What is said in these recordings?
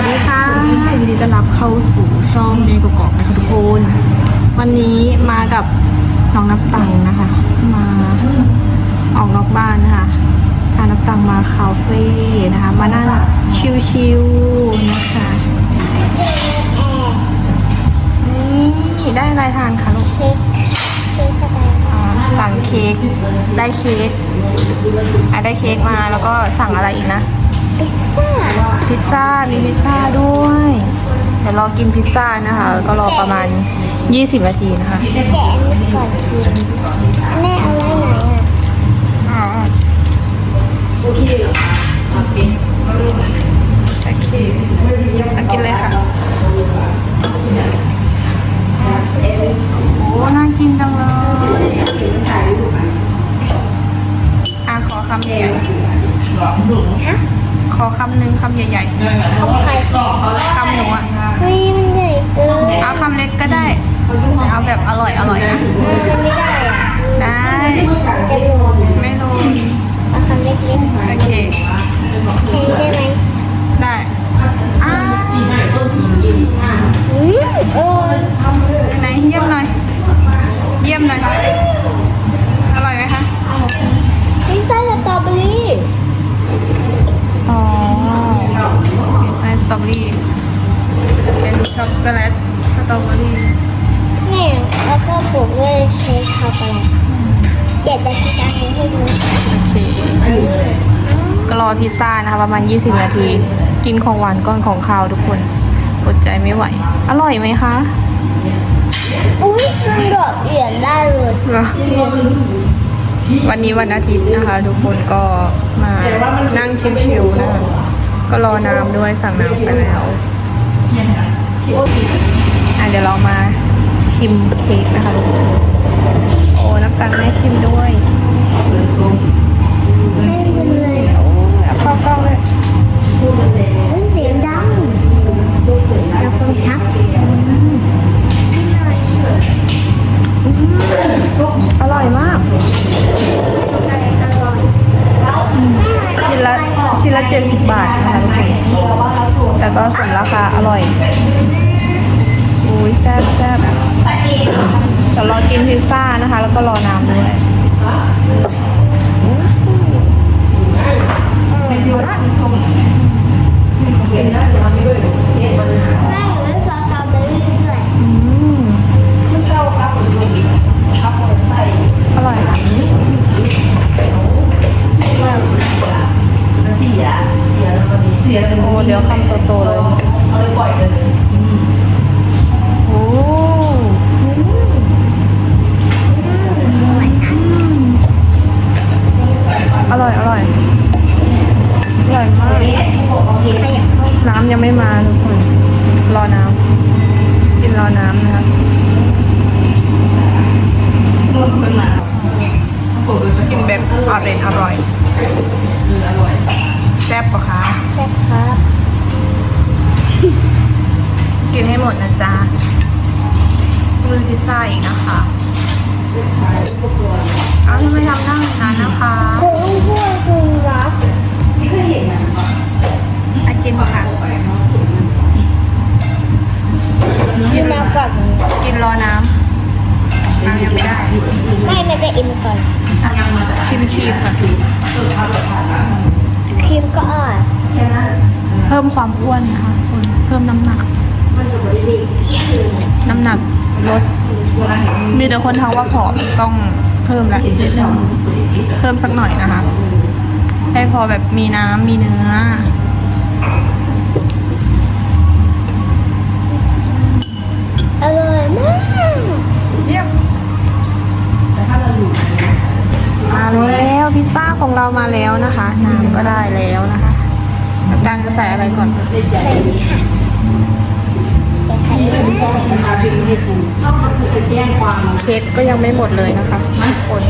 วัสดีค่ะยินดีต้อนรับเข้าสู่ช่องเดนกกอกนะคะทุกคน วันนี้มากับน้องนับตังนะคะ มาออกนอกบ้านนะคะพานับตังมาคาเฟ่นะคะ มานั่งชิลๆนะคะนี่ได้อะไรทานคะลูกเค้กเค้กสไตล์อ่าสั่งเค้กได้เค้กอะได้เค้กมาแล้วก็สั่งอะไรอีกนะ พิซซ่าพิซซ่ามีพิซซ่าด้วยเดี๋ยวรอกินพิซซ่านะคะ ก็รอประมาณ 20 นาทีนะคะแกะอันนี้ก่อนกินแม่เอาไว้ไหนอะอ๋อโอเคโอเค ญ่เขาใครๆคำหนูอะเฮ้ยมันใหญ่เกินเอาคำเล็กก็ได้เอาแบบอร่อยอร่อยๆนะเออมันไม่ได้อะได้จะหล่นไม่รู้เอาคำเล็กโอเคๆแค่นี้ได้ไหม ตรอเบอรี่ เป็นช็อกโกแลตสตรอเบอรี่แม่แล้วก็บวกด้วยเค้กช็อกโกแลตเดี๋ยวจะกินอันนี้ให้ดูโอเคก็รอพิซซ่านะคะประมาณ 20 นาที กินของหวานก้อนของคาวทุกคนอดใจไม่ไหว อร่อยไหมคะ อุ้ยมันดอกเหรียญได้เลยเหรอวันนี้วันอาทิตย์นะคะ ทุกคนก็มานั่งชิลๆนะคะ ก็รอน้ำด้วยสั่งน้ำไปแล้วอะเดี๋ยวเรามาชิมเค้กนะคะทุกคนโอ้น้ำตาลแม่ชิมด้วยไม่ลืมเลยโอ้เอาเข้ากล้องเลย คาอร่อย อุ้ยแซ่บแซ่บเดี๋ยวรอกินพิซซ่านะคะ แล้วก็รอน้ำด้วยเป็นยู่ในสตรอเบอรี่ด้วย อืมอร่อยค่ะโอ้เดี๋ยวคำโตๆเลย โอ้อร่อย อร่อย อร่อยมาก น้ำยังไม่มาทุกคน รอน้ำ กินรอน้ำนะคะกินแบบอร่อยอร่อย แซ่บปะคะ แซ่บครับ กินให้หมดนะจ๊ะมือพิซซ่าอีกนะคะเอาทำไมทำหน้าแบบนั้นนะคะคือพูดคือรักอากินค่ะกินมาก่อนกินรอน้ำน้ำยังไม่ได้ ไม่มันจะอิ่มก่อนอะชิมครีมก่อนครีมก็อ่อนเพิ่มความอ้วนนะคะคนเพิ่มน้ำหนักน้ำหนัก ลด มีแต่คนทักว่าผอมต้องเพิ่มละเพิ่มสักหน่อยนะคะ ให้พอแบบมีน้ำมีเนื้อ อร่อยมากเยี่ยมมาแล้วพิซซ่าของเรามาแล้วนะคะ น้ำก็ได้แล้วนะคะน้ำตาลจะใส่อะไรก่อนใส่ดีค่ะ เค้กก็ยังไม่หมดเลยนะคะทุกคน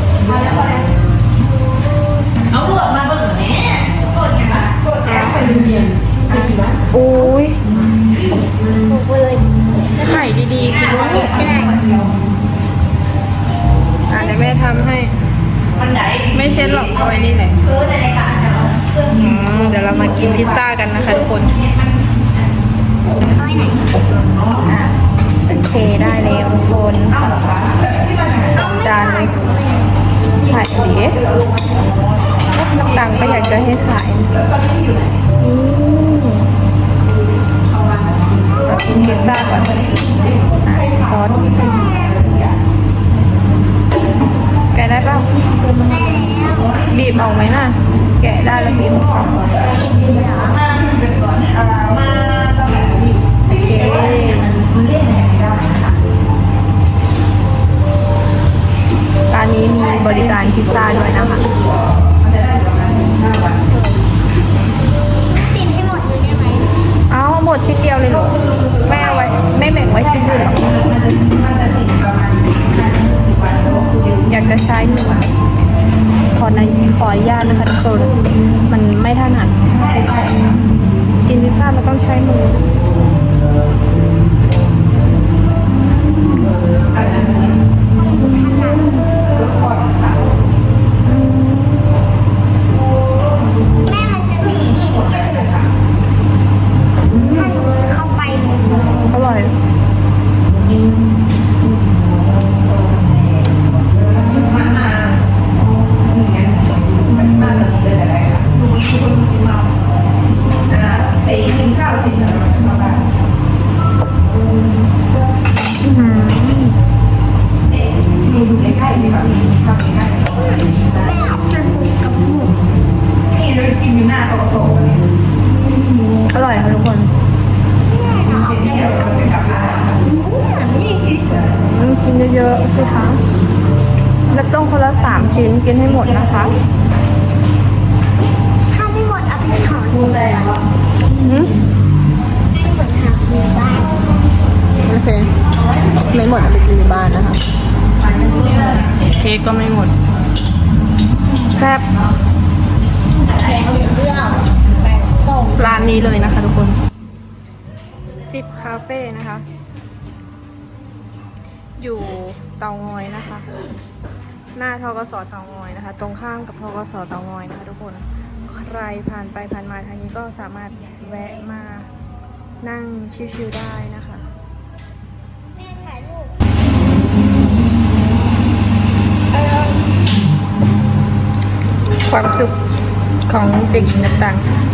เอาหลวดมาเบิ่งแม่อุ้ยถูกไปเลยไข่ดีๆสิลูกเช็ดก็ได้อะเดี๋ยวแม่ทำให้มันไหนไม่เช็ดหรอกเอาไว้นี่แหละเออในรายการจะเอาเครื่องอืมเดี๋ยวเรามากินพิซซ่ากันนะคะทุกคนเเอา ไว้ไหนโอเคได้แล้วทุกคนสองจานเลยถ่ายดีน้ำตังก็อยากจะให้ถ่ายอืมเรากินพิซซ่าก่อนซอสแกะได้เปล่าบีบออกไหมน่ะ แกะได้แล้วบีบออก อยากจะใช้มือขอในขออนุญาตนะคะทุกคนมันไม่ถนัดกินพิซซ่าเราต้องใช้มือ เยอะๆสิคะแล้วต้องคนละสามชิ้นกินให้หมดนะคะถ้าไม่หมดเอาไปถอนอืมให้หมดทางหมู่บ้านโอเคไม่หมดเอาไปกินในบ้านนะคะ เค้กก็ไม่หมดแซ่บเปรี้ยวแป้งต้มร้านนี้เลยนะคะทุกคน จิบคาเฟ่นะคะ อยู่เตางอยนะคะ หน้าทกสเตางอยนะคะ ตรงข้ามกับทกสเตางอยนะคะ ทุกคนใครผ่านไปผ่านมาทางนี้ก็สามารถแวะมานั่งชิวๆได้นะคะแม่ถ่ายรูปความสุขของเด็กหญิงต่างๆ